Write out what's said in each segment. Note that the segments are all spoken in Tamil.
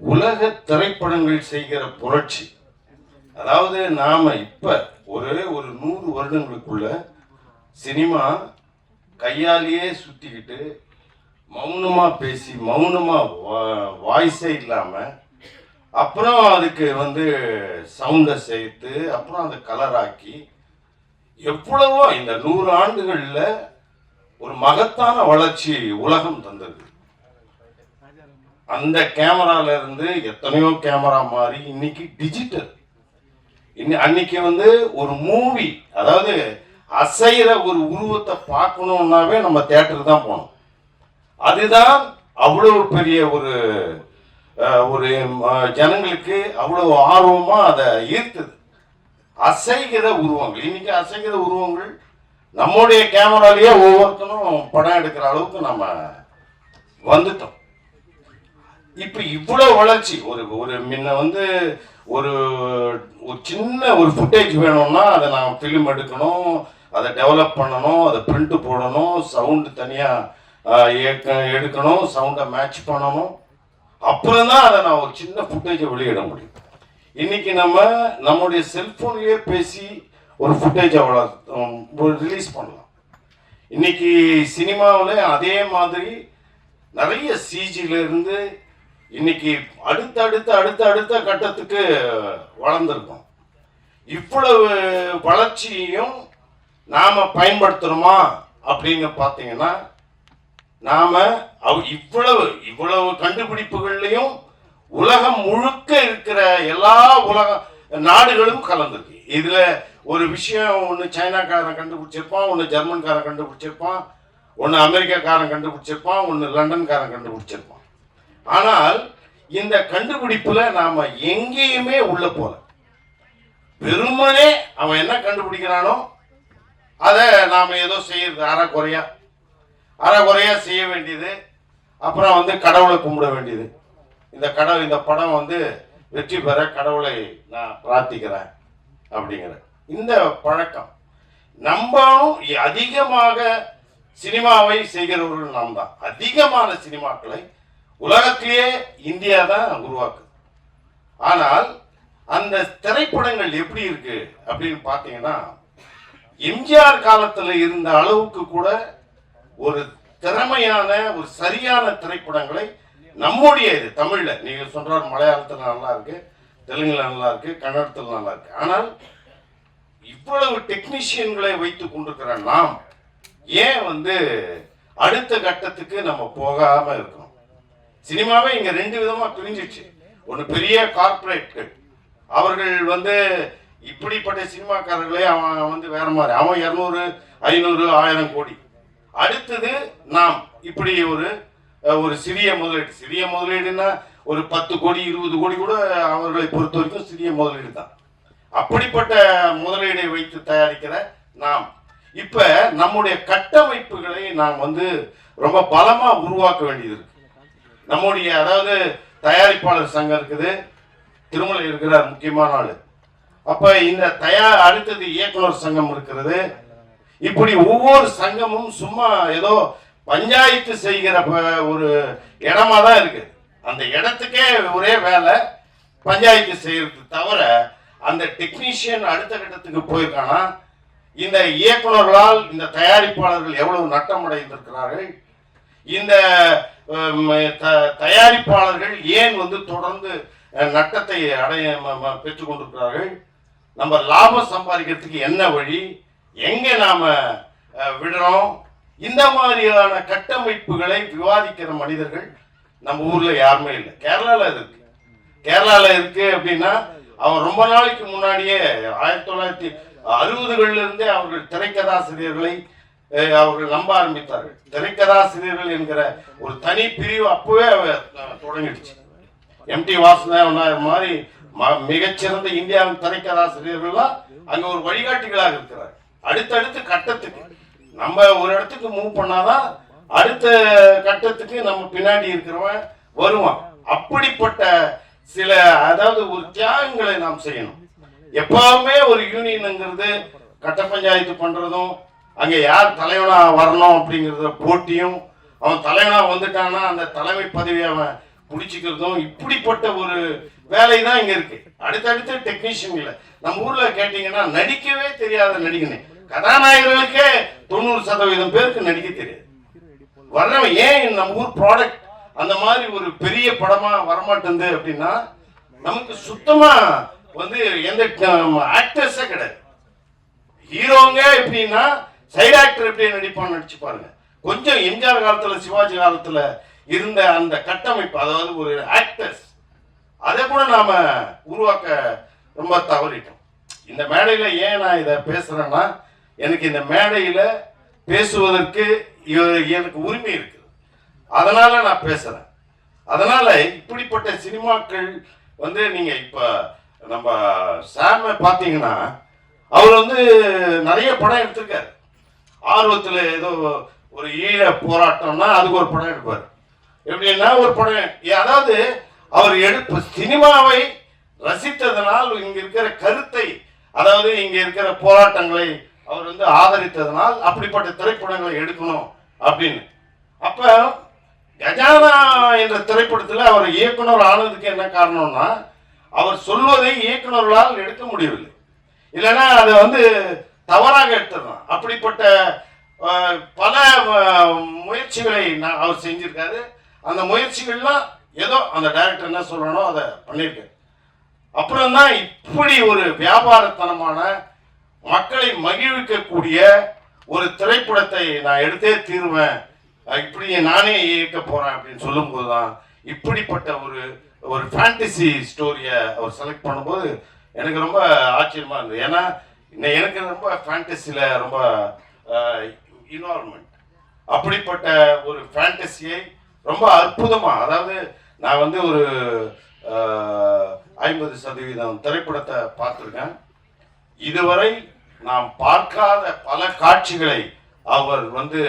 உலக திரைப்படங்கள் செய்கிற புரட்சி. அதாவது நாம இப்ப ஒரே ஒரு நூறு வருடங்களுக்குள்ள சினிமா கையாலேயே சுத்திக்கிட்டு மௌனமா பேசி மௌனமா வாய்ஸே இல்லாம அப்புறம் அதுக்கு வந்து சவுண்டை சேர்த்து அப்புறம் அதை கலராக்கி எவ்வளவோ இந்த நூறு ஆண்டுகள்ல ஒரு மகத்தான வளர்ச்சி உலகம் தந்தது. அந்த கேமரால இருந்து எத்தனையோ கேமரா மாறி இன்னைக்கு டிஜிட்டல் அன்னைக்கு வந்து ஒரு மூவி அதாவது அசைகிற ஒரு உருவத்தை பார்க்கணும்னாவே நம்ம தேட்டருக்கு தான் போகணும். அதுதான் அவ்வளோ பெரிய ஒரு ஒரு ஜனங்களுக்கு அவ்வளோ ஆர்வமாக அதை ஈர்த்தது. அசைகிற உருவங்கள் இன்னைக்கு அசைகிற உருவங்கள் நம்முடைய கேமராலேயே ஒவ்வொருத்தனும் படம் எடுக்கிற அளவுக்கு நம்ம வந்துட்டோம். இப்ப இவ்வளவு வளர்ச்சி. ஒரு ஒரு முன்ன வந்து ஒரு ஒரு சின்ன ஒரு ஃபுட்டேஜ் வேணும்னா அதை நான் ஃபிலிம் எடுக்கணும் அதை டெவலப் பண்ணணும் அதை பிரிண்ட் போடணும் சவுண்டு தனியாக எடுக்கணும் சவுண்டை மேட்ச் பண்ணணும். அப்புறம் தான் அதை நான் ஒரு சின்ன ஃபுட்டேஜை வெளியிட முடியும். இன்னைக்கு நம்ம நம்முடைய செல்ஃபோன்லேயே பேசி ஒரு ஃபுட்டேஜை வளர் ரிலீஸ் பண்ணலாம். இன்னைக்கு சினிமாவில் அதே மாதிரி நிறைய சிஜிலேருந்து இன்னைக்கு அடுத்த அடுத்த அடுத்த அடுத்த கட்டத்துக்கு வளர்ந்துருக்கோம். இவ்வளவு வளர்ச்சியையும் நாம பயன்படுத்துறோமா அப்படின்னு பார்த்தீங்கன்னா நாம அவ்- இவ்வளவு இவ்வளவு கண்டுபிடிப்புகள்லையும் உலகம் முழுக்க இருக்கிற எல்லா உலக நாடுகளும் கலந்துருக்கு. இதுல ஒரு விஷயம் ஒன்று சைனாக்காரன் கண்டுபிடிச்சிருப்பான் ஒன்று ஜெர்மன்காரன் கண்டுபிடிச்சிருப்பான் ஒன்று அமெரிக்காக்காரன் கண்டுபிடிச்சிருப்பான் ஒன்று லண்டன்காரன் கண்டுபிடிச்சிருப்பான். ஆனால் இந்த கண்டுபிடிப்புல நாம எங்கேயுமே உள்ள போல. வெறுமனே அவன் என்ன கண்டுபிடிக்கிறானோ அதை நாம ஏதோ செய்யறது அறக்குறையா அறக்குறையா செய்ய வேண்டியது அப்புறம் வந்து கடவுளை கும்பிட வேண்டியது. இந்த கடவுள் இந்த படம் வந்து வெற்றி பெற கடவுளை நான் பிரார்த்திக்கிறேன் அப்படிங்கிற. இந்த பழக்கம் நம்மளும் அதிகமாக சினிமாவை செய்கிறவர்கள் நாம் தான் அதிகமான சினிமாக்களை உலகத்திலேயே இந்தியா தான் உருவாக்குது. ஆனால் அந்த திரைப்படங்கள் எப்படி இருக்கு அப்படின்னு பார்த்தீங்கன்னா எம்ஜிஆர் காலத்தில் இருந்த அளவுக்கு கூட ஒரு திறமையான ஒரு சரியான திரைப்படங்களை நம்முடைய இது தமிழ்ல நீங்கள் சொல்ற மலையாளத்தில் நல்லா இருக்கு தெலுங்குல நல்லா இருக்கு கன்னடத்தில் நல்லா இருக்கு. ஆனால் இவ்வளவு டெக்னீஷியன்களை வைத்துக் கொண்டிருக்கிற நாம் ஏன் வந்து அடுத்த கட்டத்துக்கு நம்ம போகாம இருக்கணும்? சினிமாவே இங்க ரெண்டு விதமா பிரிஞ்சிச்சு. ஒன்னு பெரிய கார்பரேட்கள் அவர்கள் வந்து இப்படிப்பட்ட சினிமாக்காரர்களே அவன் வந்து வேற மாதிரி. அவன் இரநூறு ஐநூறு ஆயிரம் கோடி. அடுத்தது நாம். இப்படி ஒரு ஒரு சிறிய முதலீடு. சிறிய முதலீடுன்னா ஒரு பத்து கோடி இருபது கோடி கூட அவர்களை பொறுத்த வரைக்கும் சிறிய முதலீடு தான். அப்படிப்பட்ட முதலீடை வைத்து தயாரிக்கிற நாம். இப்ப நம்முடைய கட்டமைப்புகளை நாம் வந்து ரொம்ப பலமா உருவாக்க வேண்டியது இருக்கு. நம்முடைய அதாவது தயாரிப்பாளர் சங்கம் இருக்குது. திருமலை இருக்கிறார் முக்கியமான ஆள். அப்ப இந்த தயார் அடுத்தது இயக்குனர் சங்கம் இருக்கிறது. இப்படி ஒவ்வொரு சங்கமும் சும்மா ஏதோ பஞ்சாயத்து செய்கிற ப- ஒரு இடமா தான் இருக்கு அந்த இடத்துக்கே ஒரே வேலை பஞ்சாயத்து செய்யறது தவிர அந்த டெக்னீஷியன் அடுத்த கட்டத்துக்கு போயிருக்கானா? இந்த இயக்குனர்களால் இந்த தயாரிப்பாளர்கள் எவ்வளவு நட்டம் அடைந்திருக்கிறார்கள் இந்த தயாரிப்பாளர்கள் ஏன் வந்து தொடர்ந்து நட்டத்தை அடைய ம- பெற்றுக் கொண்டிருக்கிறார்கள் நம்ம லாபம் சம்பாதிக்கிறதுக்கு என்ன வழி? எங்க நாம விடுறோம்? இந்த மாதிரியான கட்டமைப்புகளை விவாதிக்கிற மனிதர்கள் நம்ம ஊர்ல யாருமே இல்லை. கேரளால இருக்கு. கேரளால இருக்கு அப்படின்னா அவன் ரொம்ப நாளைக்கு முன்னாடியே ஆயிரத்தி தொள்ளாயிரத்தி அறுபதுகள்ல இருந்தே அவர்கள் திரைக்கதாசிரியர்களை அவர்கள் நம்ப ஆரம்பித்தார்கள். திரைக்கதாசிரியர்கள் என்கிற ஒரு தனி பிரிவு அப்பவே தொடங்கிடுச்சு. எம்டி வாசுதேவனார் மாதிரி ம- மிகச்சிறந்த இந்தியாவின் திரைக்கதாசிரியர்கள்லாம் அங்க ஒரு வழிகாட்டிகளாக இருக்கிறார். அடுத்தடுத்த கட்டத்துக்கு. நம்ம ஒரு இடத்துக்கு மூவ் பண்ணாதான் அடுத்த கட்டத்துக்கு நம்ம பின்னாடி இருக்கிறவன் வருவான். அப்படிப்பட்ட சில அதாவது ஒரு தியாகங்களை நாம் செய்யணும். எப்பவுமே ஒரு யூனியனுங்கிறது கட்ட பஞ்சாயத்து பண்றதும் அங்கே யார் தலைவனாக வரணும் அப்படிங்கிறத போட்டியும் அவன் தலைவனாக வந்துட்டான்னா அந்த தலைமை பதவியை அவன் பிடிச்சிக்கிறதும் இப்படிப்பட்ட ஒரு வேலை தான் இங்கே இருக்கு. அடுத்தடுத்து டெக்னீஷியன் நம்ம ஊரில் கேட்டிங்கன்னா நடிக்கவே தெரியாத நடிகனே. கதாநாயகர்களுக்கே தொண்ணூறு சதவீதம் பேருக்கு நடிக்க தெரியாது. வர்றவன் ஏன் நம்ம ஊர் ப்ராடக்ட் அந்த மாதிரி ஒரு பெரிய படமாக வரமாட்டேங்குது அப்படின்னா நமக்கு சுத்தமாக வந்து எந்த ஆக்டர்ஸே கிடையாது. ஹீரோங்க எப்படின்னா சைட் ஆக்டர் எப்படி நடிப்பான்னு நடிச்சு பாருங்க. கொஞ்சம் எம்ஜிஆர் காலத்துல சிவாஜி காலத்துல இருந்த அந்த கட்டமைப்பு அதாவது ஒரு ஆக்டர்ஸ் அதை கூட நாம உருவாக்க ரொம்ப தவறிட்டோம். இந்த மேடையில ஏன் நான் இதை பேசுறேன்னா எனக்கு இந்த மேடையில பேசுவதற்கு எனக்கு உரிமை இருக்குது. அதனால நான் பேசுறேன். அதனால இப்படிப்பட்ட சினிமாக்கள் வந்து நீங்க இப்ப நம்ம சாம பாத்தீங்கன்னா அவர் வந்து நிறைய படம் எடுத்திருக்காரு. ஆர்வத்தில் ஏதோ ஒரு ஈழ போராட்டம்னா அதுக்கு ஒரு படம் எடுப்பார். எப்படின்னா ஒரு படம் அதாவது அவர் எடுப்பு சினிமாவை ரசித்ததனால் இங்க இருக்கிற கருத்தை அதாவது இங்க இருக்கிற போராட்டங்களை அவர் வந்து ஆதரித்ததனால் அப்படிப்பட்ட திரைப்படங்களை எடுக்கணும் அப்படின்னு. அப்ப கஜானா என்ற திரைப்படத்தில் அவர் இயக்குனர் ஆனதுக்கு என்ன காரணம்னா அவர் சொல்வதை இயக்குநர்களால் எடுக்க முடியவில்லை. இல்லைன்னா அதை வந்து தவறாக எடுத்துடலாம் அப்படிப்பட்ட பல முயற்சிகளை நான் அவர் செஞ்சிருக்காரு. அந்த முயற்சிகள்லாம் ஏதோ அந்த டைரக்டர் என்ன சொல்லணும் அதை பண்ணியிருக்காரு அப்புறம் தான் இப்படி ஒரு வியாபாரத்தனமான மக்களை மகிழ்விக்கக்கூடிய ஒரு திரைப்படத்தை நான் எடுத்தே தீருவேன். இப்படி நானே இயக்க போறேன் அப்படின்னு சொல்லும்போது தான் இப்படிப்பட்ட ஒரு ஒரு ஃபேண்டசி ஸ்டோரியை அவர் செலக்ட் பண்ணும்போது எனக்கு ரொம்ப ஆச்சரியமா இருந்தது. ஏன்னா இன்னும் எனக்கு ரொம்ப ஃபேண்டசியில் ரொம்ப இன்வால்மெண்ட் அப்படிப்பட்ட ஒரு ஃபேண்டசியை ரொம்ப அற்புதமாக அதாவது நான் வந்து ஒரு ஐம்பது சதவீதம் திரைப்படத்தை பார்த்துருக்கேன். இதுவரை நாம் பார்க்காத பல காட்சிகளை அவர் வந்து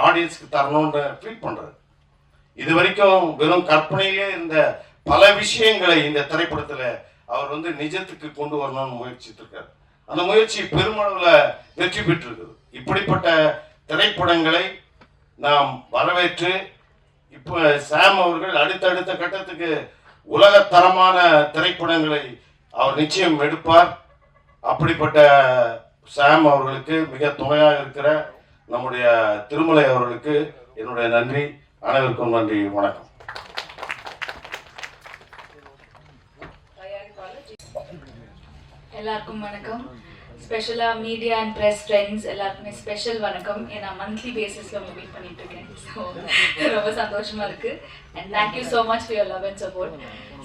ஆடியன்ஸ்க்கு தரணும்னு ஃபீல் பண்ணுறாரு இது வரைக்கும் வெறும் கற்பனையிலே இருந்த பல விஷயங்களை இந்த திரைப்படத்தில் அவர் வந்து நிஜத்துக்கு கொண்டு வரணும்னு முயற்சிட்டு இருக்காரு. அந்த முயற்சி பெருமளவுல வெற்றி பெற்றிருக்குது. இப்படிப்பட்ட திரைப்படங்களை நாம் வரவேற்று இப்போ சாம் அவர்கள் அடுத்தடுத்த கட்டத்துக்கு உலகத்தரமான திரைப்படங்களை அவர் நிச்சயம் எடுப்பார். அப்படிப்பட்ட சாம் அவர்களுக்கு மிக துணையாக இருக்கிற நம்முடைய திருமலை அவர்களுக்கு என்னுடைய நன்றி. அனைவருக்கும் நன்றி. வணக்கம். எல்லாருக்கும் வணக்கம். ஸ்பெஷலாக மீடியா அண்ட் ப்ரெஸ் ஃப்ரெண்ட்ஸ் எல்லாருக்குமே ஸ்பெஷல் வணக்கம். ஏன்னா மந்த்லி பேசிஸில் உங்க மீட் பண்ணிட்டு இருக்கேன் ஸோ ரொம்ப சந்தோஷமாக இருக்கு. And thank you so much for your love and support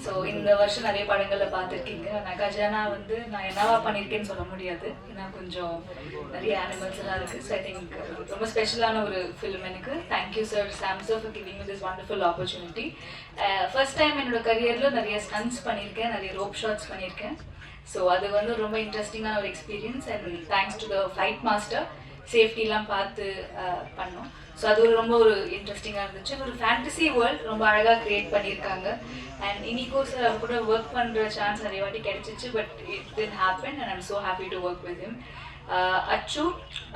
so இந்த வருஷம் நிறைய படங்களில் பார்த்துருக்கீங்க. நான் கஜானா வந்து நான் என்னவா பண்ணியிருக்கேன்னு சொல்ல முடியாது. ஏன்னா கொஞ்சம் நிறைய அனிமல்ஸ் எல்லாம் இருக்குது ஸோ ஐ திங்க் ரொம்ப ஸ்பெஷலான ஒரு ஃபிலிம் எனக்கு. Thank you sir Sam sir for giving this wonderful opportunity first time என்னோட கரியரில் நிறைய ஸ்டன்ஸ் பண்ணியிருக்கேன். நிறைய ரோப் ஷாட்ஸ் பண்ணியிருக்கேன். ஸோ அது வந்து ரொம்ப இன்ட்ரெஸ்டிங்கான ஒரு experience and thanks to the flight master சேஃப்டிலாம் பார்த்து பண்ணோம். ஸோ அது ஒரு ரொம்ப ஒரு இன்ட்ரெஸ்டிங்காக இருந்துச்சு. ஒரு ஃபேண்டசி வேர்ல்ட் ரொம்ப அழகாக க்ரியேட் பண்ணியிருக்காங்க. அண்ட் இனிக்கோ சார் அவர் கூட ஒர்க் பண்ணுற சான்ஸ் நிறைய வாட்டி கிடைச்சிச்சு but it didn't happen and I'm so happy to work with him Achu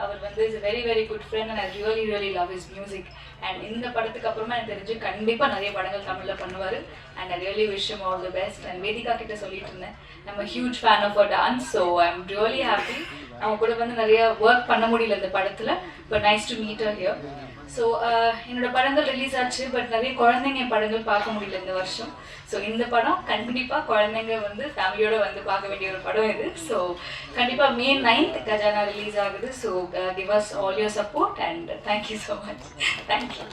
அவர் வந்து is very very good friend and I really really love his music and இந்த படத்துக்கு அப்புறமா எனக்கு தெரிஞ்சு கண்டிப்பாக நிறைய படங்கள் தமிழில் பண்ணுவார். And I really wish him all the best and Vedhika கிட்ட சொல்லிட்டு இருந்தேன். நம்ம huge fan of a dance so I am really happy அவங்க கூட வந்து நிறைய ஒர்க் பண்ண முடியல இந்த படத்தில் but nice to meet her here so என்னோட படங்கள் ரிலீஸ் ஆச்சு பட் நிறைய குழந்தைங்க படங்கள் பார்க்க முடியல இந்த வருஷம். ஸோ இந்த படம் கண்டிப்பாக குழந்தைங்க வந்து ஃபேமிலியோட வந்து பார்க்க வேண்டிய ஒரு படம் இது. ஸோ கண்டிப்பாக மே நைன்த் கஜானா ரிலீஸ் ஆகுது. So give us all your support and thank you so much thank you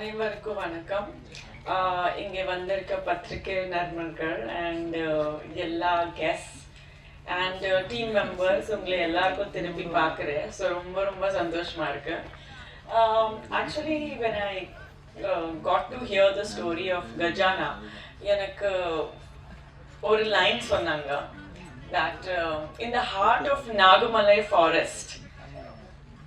அனைவருக்கும் வணக்கம். இங்கே வந்திருக்க பத்திரிகை நர்மர்கள் அண்ட் எல்லா கெஸ்ட் அண்ட் டீம் மெம்பர்ஸ் உங்களை எல்லாருக்கும் திரும்பி பார்க்குறேன். ஸோ ரொம்ப ரொம்ப சந்தோஷமா இருக்கு. Actually when I got to hear the story of Gajana எனக்கு ஒரு லைன் சொன்னாங்க. That in the heart of Nagamalai forest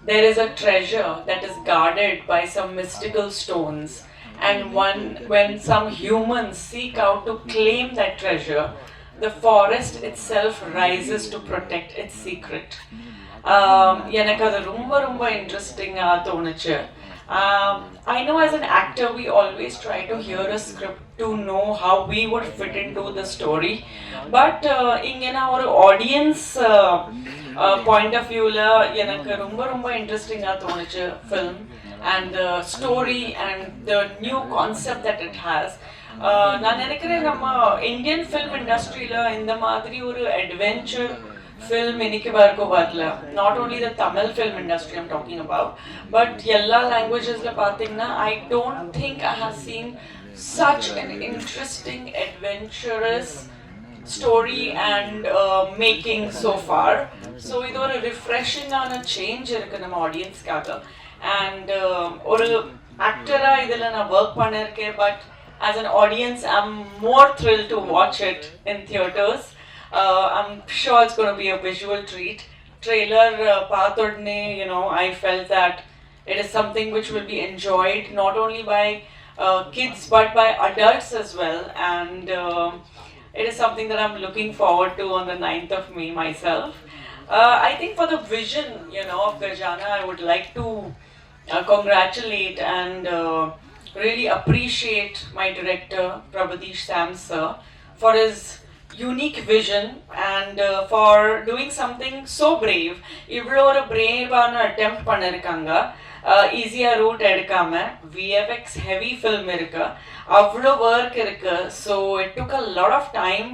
there is a treasure that is guarded by some mystical stones and one when some humans seek out to claim that treasure the forest itself rises to protect its secret. Um, எனக்கு அது ரொம்ப ரொம்ப இன்ட்ரெஸ்டிங்காக தோணுச்சு Um, I know as an actor, we always try to hear a script to know how we would fit into the story. But uh, இங்க நான் ஒரு ஆடியன்ஸ் point of வியூவில் எனக்கு ரொம்ப ரொம்ப இன்ட்ரெஸ்டிங்காக தோணுச்சு film and the story and the new concept that it has நான் நினைக்கிறேன் நம்ம இந்தியன் ஃபில்ம் இண்டஸ்ட்ரியில் இந்த மாதிரி ஒரு அட்வென்ச்சர் film இன்னைக்கு வரைக்கும் வரல. Not only the Tamil film industry I'm talking about but எல்லா லாங்குவேஜஸ்ல பார்த்தீங்கன்னா I don't think I have seen such an interesting Adventurous story and making so far so இது ஒரு ரிஃப்ரெஷிங்கான சேஞ்ச் இருக்கு நம்ம ஆடியன்ஸ்க்காக அண்ட் ஒரு ஆக்டராக இதில் நான் ஒர்க் பண்ணியிருக்கேன் but as an audience, I'm more thrilled to watch it in theaters. Uh, I'm sure it's going to be a visual treat. Trailer uh, Pathordne, you know, I felt that it is something which will be enjoyed not only by uh, kids but by adults as well. And uh, it is something that I'm looking forward to on the 9th of May myself. Uh, I think for the vision, you know, of Gajana, I would like to uh, congratulate and uh, really appreciate my director, Prabhadish Sam sir, for his unique vision and uh, for doing something so brave. இவ்வளோ ஒரு பிரேவான அட்டெம்ப்ட் பண்ணிருக்காங்க ஈஸியாக ரூட் எடுக்காம விஎஃப்எக்ஸ் ஹெவி ஃபில்ம் இருக்கு. அவ்வளோ ஒர்க் இருக்கு. So it took a lot of time